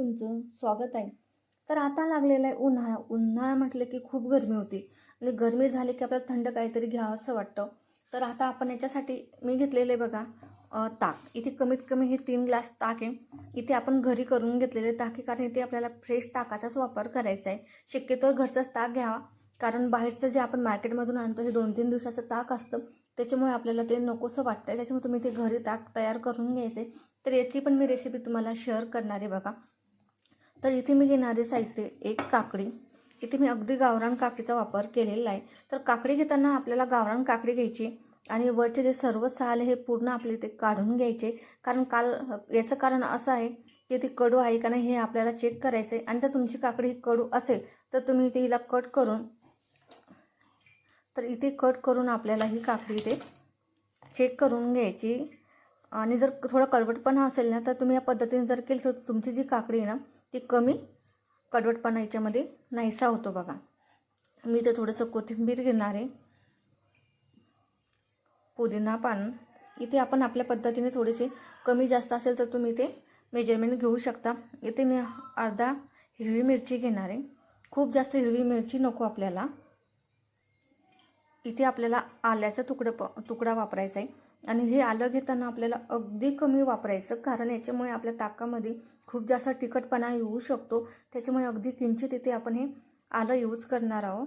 तुमचं स्वागत आहे. तर आता लागलेला आहे उन्हाळा. उन्हाळा म्हटलं की खूप गरमी होती. आणि गरमी झाली की आपल्याला थंड काहीतरी घ्यावं असं वाटतं. तर आता आपण याच्यासाठी मी घेतलेले आहे बघा ताक. इथे कमीत कमी हे तीन ग्लास ताक आहे. इथे आपण घरी करून घेतलेले ताक आहे कारण इथे आपल्याला फ्रेश ताकाचाच वापर करायचा आहे. शक्यतो घरचाच ताक घ्यावा. कारण बाहेरचं जे आपण मार्केटमधून आणतो हे दोन तीन दिवसाचं ताक असतं. त्याच्यामुळे आपल्याला ते नकोसं वाटतं त्याच्यामुळे तुम्ही ते घरी ताक तयार करून घ्यायचे तर याची पण मी रेसिपी तुम्हाला शेअर करणार आहे बघा. तर इथे मी घेणारे साहित्य एक काकडी. इथे मी अगदी गावरान काकडीचा वापर केलेला आहे. तर काकडी घेताना आपल्याला गावरान काकडी घ्यायची आणि वरचे जे सर्व साल हे पूर्ण आपले ते काढून घ्यायचे. कारण काल याचं कारण असं आहे की ती कडू आहे का नाही हे आपल्याला चेक करायचं आहे आणि जर तुमची काकडी ही कडू असेल तर तुम्ही ती हिला कट करून तर इथे कट करून आपल्याला ही काकडी इथे चेक करून घ्यायची. आणि जर थोडा कडवटपणा असेल ना तर तुम्ही या पद्धतीने जर केली तर तुमची जी काकडी आहे ना ती कमी कडवटपणा याच्यामध्ये नाहीसा होतो बघा. मी इथे थोडंसं कोथिंबीर घेणार आहे. पुदिना पान. इथे आपण आपल्या पद्धतीने थोडेसे कमी जास्त असेल तर तुम्ही ते मेजरमेंट घेऊ शकता. इथे मी अर्धा हिरवी मिरची घेणार आहे. खूप जास्त हिरवी मिरची नको आपल्याला. इथे आपल्याला आल्याचा तुकडं प तुकडा वापरायचा आहे. आणि हे आलं घेताना आपल्याला अगदी कमी वापरायचं कारण याच्यामुळे आपल्या ताकामध्ये खूप जास्त तिखटपणा येऊ शकतो. त्याच्यामुळे अगदी किंचित इथे आपण हे आलं यूज करणार आहोत.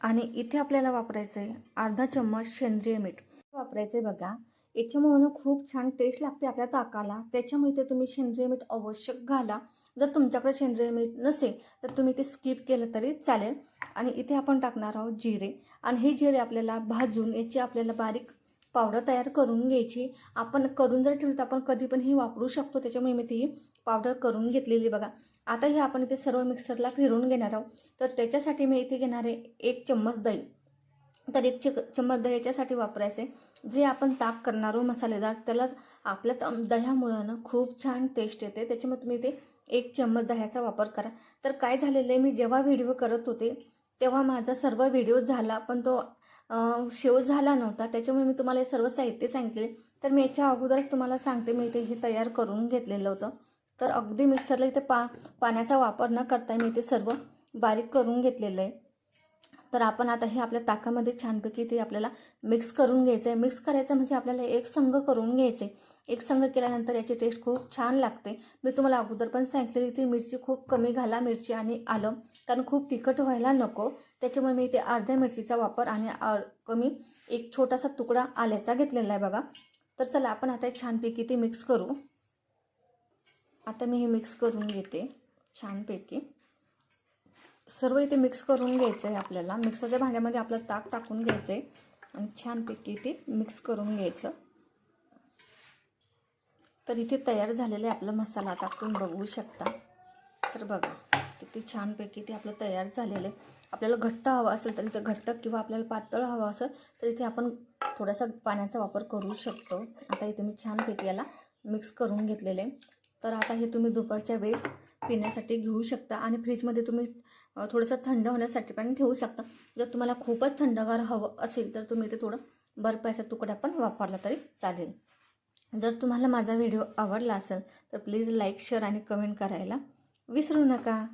आणि इथे आपल्याला वापरायचं आहे अर्धा चम्मच सेंद्रिय मीठ. वापरायचं आहे बघा. याच्यामुळे ना खूप छान टेस्ट लागते आपल्या ताकाला. त्याच्यामुळे ते तुम्ही सेंद्रिय मीठ आवश्यक घाला. जर तुमच्याकडे सेंद्रिय मीठ नसेल तर तुम्ही ते स्किप केलं तरी चालेल. आणि इथे आपण टाकणार आहोत जिरे. आणि हे जिरे आपल्याला भाजून याची आपल्याला बारीक पावडर तयार करून घ्यायची. आपण करून जर ठेवलं तर आपण कधी पण ही वापरू शकतो. त्याच्यामुळे मी ती पावडर करून घेतलेली बघा. आता हे आपण इथे सर्व मिक्सरला फिरून घेणार आहोत. तर त्याच्यासाठी मी इथे घेणार आहे एक चम्मच दही. तर एक चिक चम्मच दही याच्यासाठी वापरायचे. जे आपण ताक करणार आहोत मसालेदार त्याला आपल्या त- दह्यामुळं ना खूप छान टेस्ट येते. त्याच्यामुळे तुम्ही ते एक चम्मच दह्याचा वापर करा. तर काय झालेलं आहे मी जेव्हा व्हिडिओ करत होते तेव्हा माझा सर्व व्हिडिओ झाला. पण तो शेव झाला नव्हता. त्याच्यामुळे मी तुम्हाला हे सर्व साहित्य सांगितले तर मी याच्या अगोदरच तुम्हाला सांगते मी इथे हे तयार करून घेतलेलं होतं. तर अगदी मिक्सरला इथे पा पाण्याचा वापर न करता मी इथे सर्व बारीक करून घेतलेलं आहे. तर आपण आता हे आपल्या ताकामध्ये छानपैकी ते आपल्याला मिक्स करून घ्यायचं आहे मिक्स करायचं म्हणजे आपल्याला एक संघ करून घ्यायचे एक संघ केल्यानंतर याची टेस्ट खूप छान लागते. मी तुम्हाला अगोदर पण सांगितलेली ती मिरची खूप कमी घाला मिरची आणि आलं. कारण खूप तिखट व्हायला नको. त्याच्यामुळे मी इथे अर्ध्या मिरचीचा वापर आणि आ- कमी एक छोटासा तुकडा आल्याचा घेतलेला आहे बघा. तर चला आपण आता छानपैकी ते मिक्स करू. आता मी हे मिक्स करून घेते छानपैकी. सर्व इथे मिक्स करून घ्यायचं आहे आपल्याला. मिक्सरच्या भांड्यामध्ये आपलं ताक टाकून घ्यायचं आहे आणि छानपैकी ते मिक्स करून घ्यायचं. तर इथे तयार झालेलं आहे आपला मसाला. आता तुम्ही बघू शकता. तर बघा किती छानपैकी ते आपलं तयार झालेलं आहे. आपल्याला घट्ट हवं असेल तर इथे घट्ट किंवा आपल्याला पातळ हवं असेल तर इथे आपण थोडासा पाण्याचा वापर करू शकतो. आता इथे मी छानपैकी याला मिक्स करून घेतलेलं आहे. तर आता हे तुम्ही दुपारच्या वेळेस पिण्यासाठी घेऊ शकता. आणि फ्रीजमध्ये तुम्ही थोडंसं थंड होण्यासाठी पण ठेवू शकता. जर तुम्हाला खूपच थंडगार हवं असेल तर तुम्ही ते थोडं बर्फाचा तुकडा पण वापरला तरी चालेल. जर तुम्हाला माझा व्हिडिओ आवडला असेल तर प्लीज लाईक शेअर आणि कमेंट करायला विसरू नका.